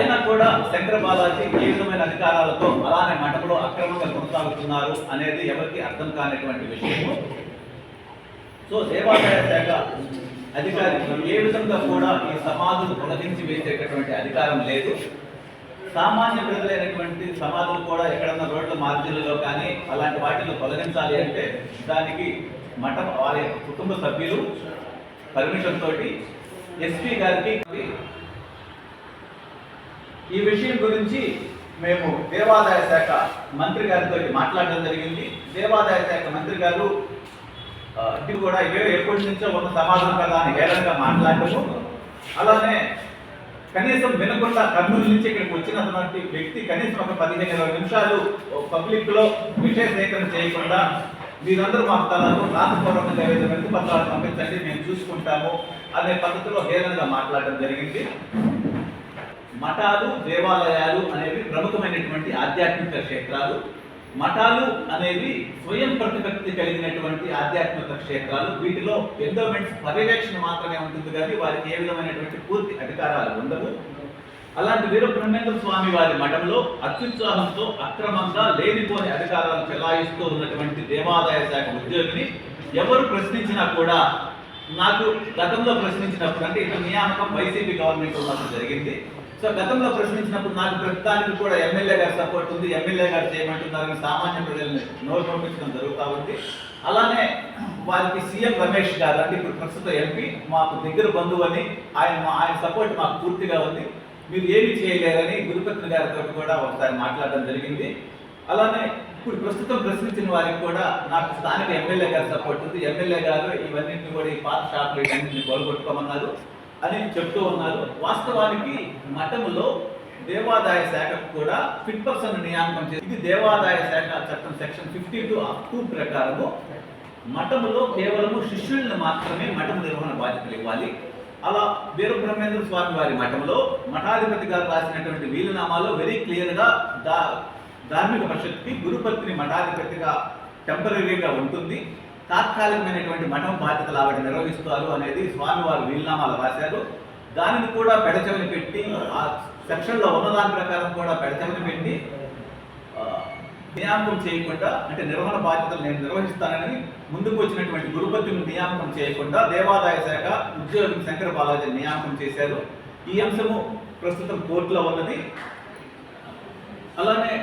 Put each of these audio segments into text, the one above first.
అయినా కూడా శంకర బాలాజీ ఏ విధమైన అధికారాలతో అలానే మఠంలో అక్రమంగా కొనసాగుతున్నారు అనేది ఎవరికి అర్థం కానిటువంటి విషయము సో దేవాదాయ శాఖ అధికారి ఏ విధంగా కూడా ఈ సమాధులు తొలగించి వేసేటటువంటి అధికారం లేదు. సామాన్య ప్రజలైనటువంటి సమాధులు కూడా ఎక్కడన్నా రోడ్ల మార్జిన్లలో కానీ అలాంటి వాటిని తొలగించాలి అంటే దానికి మఠం వారి కుటుంబ సభ్యులు పర్మిషన్ తోటి ఎస్పీ గారికి ఈ విషయం గురించి మేము దేవాదాయ శాఖ మంత్రి గారితో మాట్లాడడం జరిగింది. దేవాదాయ శాఖ మంత్రి గారు ఇది కూడా ఎప్పటి నుంచో ఉన్న సమాధానం కదా అని హేళనగా మాట్లాడటము. అలానే కనీసం వినకుండా కర్నూలు నుంచి ఇక్కడికి వచ్చినటువంటి వ్యక్తి కనీసం ఒక పదిహేను ఇరవై నిమిషాలు పబ్లిక్లో విషయ సేకరణ చేయకుండా మీరందరూ మా స్థలాలు రాతపూర్వకంగా ఏదైతే వెనుక పత్రాలు పంపించండి మేము చూసుకుంటాము అనే పద్ధతిలో హేళనగా మాట్లాడడం జరిగింది. మఠాలు దేవాలయాలు అనేవి ప్రముఖమైనటువంటి ఆధ్యాత్మిక క్షేత్రాలు. మఠాలు అనేవి స్వయం ప్రతిపత్తి కలిగినటువంటి ఆధ్యాత్మిక క్షేత్రాలు. వీటిలో ఎండోమెంట్స్ పర్యవేక్షణ మాత్రమే ఉంటుంది కానీ వారికి ఏ విధమైనటువంటి పూర్తి అధికారాలు ఉండవు. అలాంటి వీర బ్రహ్మేంద్ర స్వామి వారి మఠంలో అత్యుత్సాహంతో అక్రమంగా లేనిపోని అధికారాలు చెలాయిస్తూ ఉన్నటువంటి దేవాదాయ శాఖ ఉద్యోగిని ఎవరు ప్రశ్నించినా కూడా నాకు గతంలో ప్రశ్నించినప్పుడు అంటే ఇతని నియామకం వైసీపీ గవర్నమెంట్ ఉన్నప్పుడు జరిగింది. సో గతంలో ప్రశ్నించినప్పుడు నాకు ప్రస్తుతానికి కూడా ఎమ్మెల్యే గారి సపోర్ట్ ఉంది ఎమ్మెల్యే గారు చేయమంటున్నారని సామాన్య ప్రజల్ని నోరు పంపించడం జరుగుతూ ఉంది. అలానే వారికి సీఎం రమేష్ గారు అంటే ఇప్పుడు ప్రస్తుత ఎంపీ మాకు దగ్గర బంధువు అని ఆయన మా- ఆయన సపోర్ట్ మాకు పూర్తిగా ఉంది. మీరు ఏమి చేయలేరని గురుపత్ని గారితో కూడా ఒకసారి మాట్లాడడం జరిగింది. అలానే ఇప్పుడు ప్రస్తుతం ప్రశ్నించిన వారికి కూడా నాకు స్థానిక ఎమ్మెల్యే గారు సపోర్ట్ ఉంది. ఎమ్మెల్యే గారు ఇవన్నీ కూడా ఈ పాత షాపులు ఇవన్నింటిని గొడగొట్టుకోమన్నారు అని చెప్తూ ఉన్నారు. వాస్తవానికి మఠములో దేవాదాయ శాఖకు కూడా ఫిట్ పర్సన్ నియామకం చేసి ఇది దేవాదాయ శాఖ చట్టం section fifty two up to ప్రకారము మఠములో కేవలము శిష్యుల్ని మాత్రమే మఠం నిర్వహణ బాధ్యతలు ఇవ్వాలి. అలా వీర బ్రహ్మేంద్ర స్వామి వారి మఠంలో మఠాధిపతి గారు రాసినటువంటి వీలునామాలో వెరీ క్లియర్గా దా ధార్మిక పరిషత్కి గురుపత్ని మఠాధిపతిగా టెంపరీగా ఉంటుంది. తాత్కాలికమైనటువంటి మఠం బాధ్యతలు ఆవిడ నిర్వహిస్తారు అనేది స్వామి వారు వీలునామాలు రాశారు. దానిని కూడా పెడచెవిని పెట్టి ఆ సెక్షన్లో ఉన్నదాని ప్రకారం కూడా పెడచెవిని పెట్టి నియామకం చేయకుండా అంటే నిర్వహణ బాధ్యతలు నేను నిర్వహిస్తానని ముందుకు వచ్చినటువంటి గురుపతిని నియామకం చేయకుండా దేవాదాయ శాఖ ఉద్యోగి శంకర బాలాజీ నియామకం చేశారు. ఈ అంశము ప్రస్తుతం కోర్టులో ఉన్నది. అలానే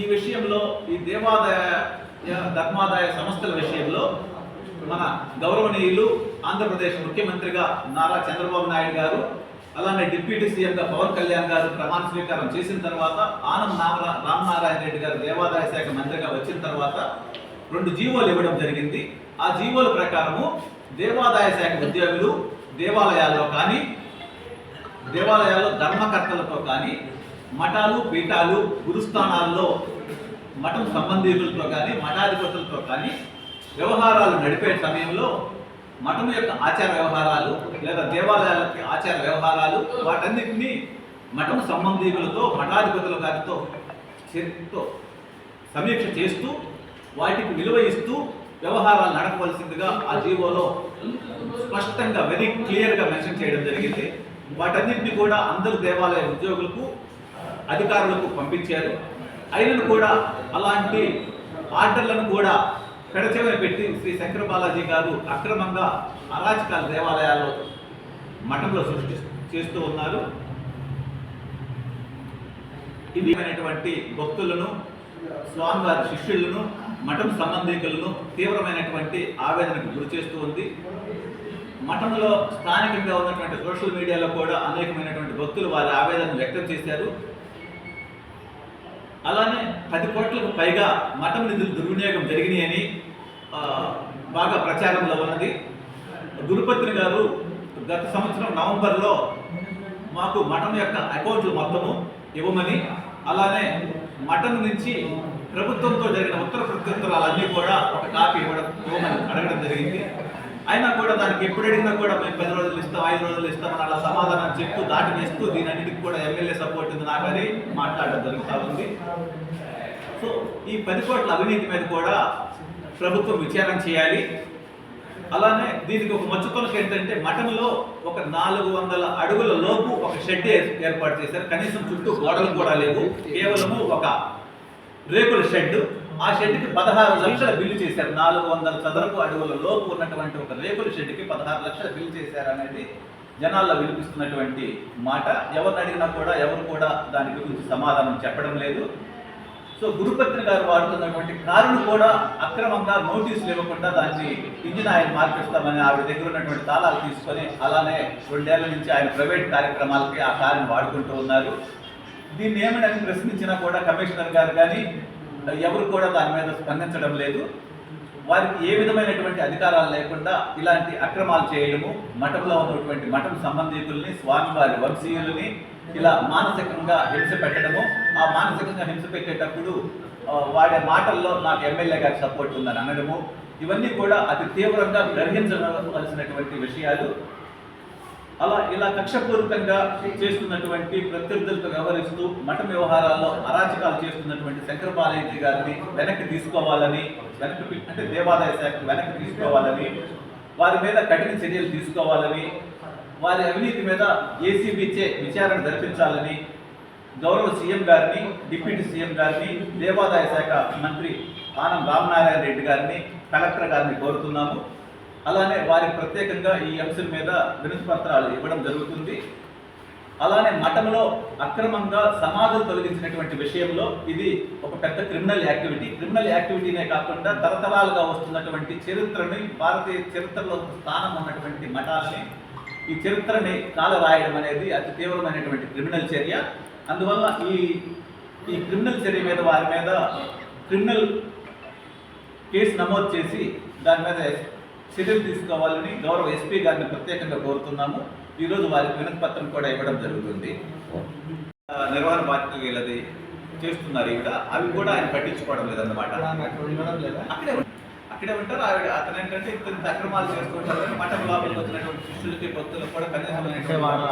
ఈ విషయంలో ఈ దేవాదాయ ధర్మాదాయ సంస్థల విషయంలో మన గౌరవనీయులు ఆంధ్రప్రదేశ్ ముఖ్యమంత్రిగా నారా చంద్రబాబు నాయుడు గారు అలానే డిప్యూటీ సీఎంగా పవన్ కళ్యాణ్ గారు ప్రమాణ స్వీకారం చేసిన తర్వాత ఆనం నామరా రామనారాయణ రెడ్డి గారు దేవాదాయ శాఖ మంత్రిగా వచ్చిన తర్వాత రెండు జీవోలు ఇవ్వడం జరిగింది. ఆ జీవోల ప్రకారము దేవాదాయ శాఖ ఉద్యోగులు దేవాలయాల్లో కానీ దేవాలయాల్లో ధర్మకర్తలతో కానీ మఠాలు పీఠాలు గురుస్థానాల్లో మఠం సంబంధీకులతో కానీ మఠాధిపతులతో కానీ వ్యవహారాలు నడిపే సమయంలో మఠం యొక్క ఆచార వ్యవహారాలు లేదా దేవాలయాలకి ఆచార వ్యవహారాలు వాటన్నిటినీ మఠం సంబంధీకులతో మఠాధిపతుల గారితో చేతితో సమీక్ష చేస్తూ వాటికి విలువ ఇస్తూ వ్యవహారాలు నడపవలసిందిగా ఆ జీవోలో స్పష్టంగా వెరీ క్లియర్గా మెన్షన్ చేయడం జరిగింది. వాటన్నింటినీ కూడా అందరు దేవాలయ ఉద్యోగులకు అధికారులకు పంపించారు. అయినను కూడా అలాంటి ఆర్డర్లను కూడా పెడచెవిన పెట్టి శ్రీ శంకర బాలాజీ గారు అక్రమంగా అరాచకాల దేవాలయాల్లో మఠంలో సృష్టి చేస్తూ ఉన్నారు. ఇది అనేటువంటి భక్తులను స్వామివారి శిష్యులను మఠం సంబంధికులను తీవ్రమైనటువంటి ఆవేదనకు గురి చేస్తూ ఉంది. మఠంలో స్థానికంగా ఉన్నటువంటి సోషల్ మీడియాలో కూడా అనేకమైనటువంటి భక్తులు వారి ఆవేదనను వ్యక్తం చేశారు. అలానే పది కోట్లకు పైగా మఠం నిధులు దుర్వినియోగం జరిగినాయని బాగా ప్రచారంలో ఉన్నది. గురుపత్రి గారు గత సంవత్సరం నవంబర్లో మాకు మఠం యొక్క అకౌంట్లు మొత్తము ఇవ్వమని అలానే మఠం నుంచి ప్రభుత్వంతో జరిగిన ఉత్తర ప్రత్యుత్తరాలన్నీ కూడా ఒక కాపీ ఇవ్వడం ఇవ్వమని అడగడం జరిగింది. అయినా కూడా దానికి ఎప్పుడు అడిగినా కూడా మేము పది రోజులు ఇస్తాం ఐదు రోజులు ఇస్తామని అలా సమాధానం చెప్తూ దాటి వేస్తూ దీని కూడా ఎమ్మెల్యే సపోర్ట్ ఉంది నాకని మాట్లాడడం జరుగుతూ ఉంది. సో ఈ పది కోట్ల అవినీతి మీద కూడా ప్రభుత్వం విచారణ చేయాలి. అలానే దీనికి ఒక మచ్చుకొలక ఏంటంటే మఠంలో ఒక నాలుగు వందల అడుగుల లోపు ఒక షెడ్ ఏర్పాటు చేశారు. కనీసం చుట్టూ గోడలు కూడా లేవు. కేవలము ఒక రేకుల షెడ్ ఆ షెడ్కి పదహారు లక్షల బిల్లు చేశారు. నాలుగు వందల చదరపు అడుగుల లోపు ఉన్నటువంటి ఒక రేకుల షెడ్కి పదహారు లక్షల బిల్లు చేశారు అనేది జనాల్లో వినిపిస్తున్నటువంటి మాట. ఎవరిని అడిగినా కూడా ఎవరు కూడా దాని గురించి సమాధానం చెప్పడం లేదు. సో గురుపత్రి గారు వాడుతున్నటువంటి కారును కూడా అక్రమంగా నోటీసులు ఇవ్వకుండా దాన్ని ఇంజిన్ ఆయన మార్పిస్తామని ఆవిడ దగ్గర ఉన్నటువంటి తాళాలు తీసుకొని అలానే రెండేళ్ళ నుంచి ఆయన ప్రైవేట్ కార్యక్రమాలకి ఆ కారుని వాడుకుంటూ ఉన్నారు. దీన్ని ఏమని ప్రశ్నించినా కూడా కమిషనర్ గారు కానీ ఎవరు కూడా దాని మీద స్పందించడం లేదు. వారికి ఏ విధమైనటువంటి అధికారాలు లేకుండా ఇలాంటి అక్రమాలు చేయడము మఠంలో ఉన్నటువంటి మఠం సంబంధితుల్ని స్వామివారి వంశీయులని ఇలా మానసికంగా హింస పెట్టడము. ఆ మానసికంగా హింస పెట్టేటప్పుడు వాడే మాటల్లో నాకు ఎమ్మెల్యే గారి సపోర్ట్ ఉందని అనడము. ఇవన్నీ కూడా అతి తీవ్రంగా గ్రహించవలసినటువంటి విషయాలు. అలా ఇలా కక్షపూరితంగా చేస్తున్నటువంటి ప్రత్యర్థులతో వ్యవహరిస్తూ మఠ వ్యవహారాల్లో అరాచకాలు చేస్తున్నటువంటి శంకర బాలయ్య గారిని వెనక్కి తీసుకోవాలని వెనక్కి అంటే దేవాదాయ శాఖ వెనక్కి తీసుకోవాలని వారి మీద కఠిన చర్యలు తీసుకోవాలని వారి అవినీతి మీద ఏసీబీచే విచారణ జరిపించాలని గౌరవ సీఎం గారిని డిప్యూటీ సీఎం గారిని దేవాదాయ శాఖ మంత్రి ఆనం రామనారాయణ రెడ్డి గారిని కలెక్టర్ గారిని కోరుతున్నాము. అలానే వారికి ప్రత్యేకంగా ఈ అంశం మీద వినతి పత్రాలు ఇవ్వడం జరుగుతుంది. అలానే మఠంలో అక్రమంగా సమాధులు తొలగించినటువంటి విషయంలో ఇది ఒక పెద్ద క్రిమినల్ యాక్టివిటీ. క్రిమినల్ యాక్టివిటీనే కాకుండా తరతరాలుగా వస్తున్నటువంటి చరిత్రని భారతీయ చరిత్రలో స్థానం ఉన్నటువంటి మఠాలని ఈ చరిత్రని కాల రాయడం అనేది అతి తీవ్రమైనటువంటి క్రిమినల్ చర్య. అందువల్ల ఈ ఈ క్రిమినల్ చర్య మీద వారి మీద క్రిమినల్ కేసు నమోదు చేసి దాని మీద చర్యలు తీసుకోవాలని గౌరవ ఎస్పీ గారిని ప్రత్యేకంగా కోరుతున్నాము. ఈరోజు వారికి వినతి పత్రం కూడా ఇవ్వడం జరుగుతుంది. నిర్వహణ బాధ్యత వీళ్ళది చేస్తున్నారు ఈవిడ. అవి కూడా ఆయన పట్టించుకోవడం లేదన్నమాట. అక్కడే అక్కడే ఉంటారు. ఆవిడ అతను ఏంటంటే ఇంత అక్రమాలు చేసుకుంటారు మఠం లోపలికి వచ్చినటువంటి శిష్యులకి భక్తులకు కూడా వాళ్ళ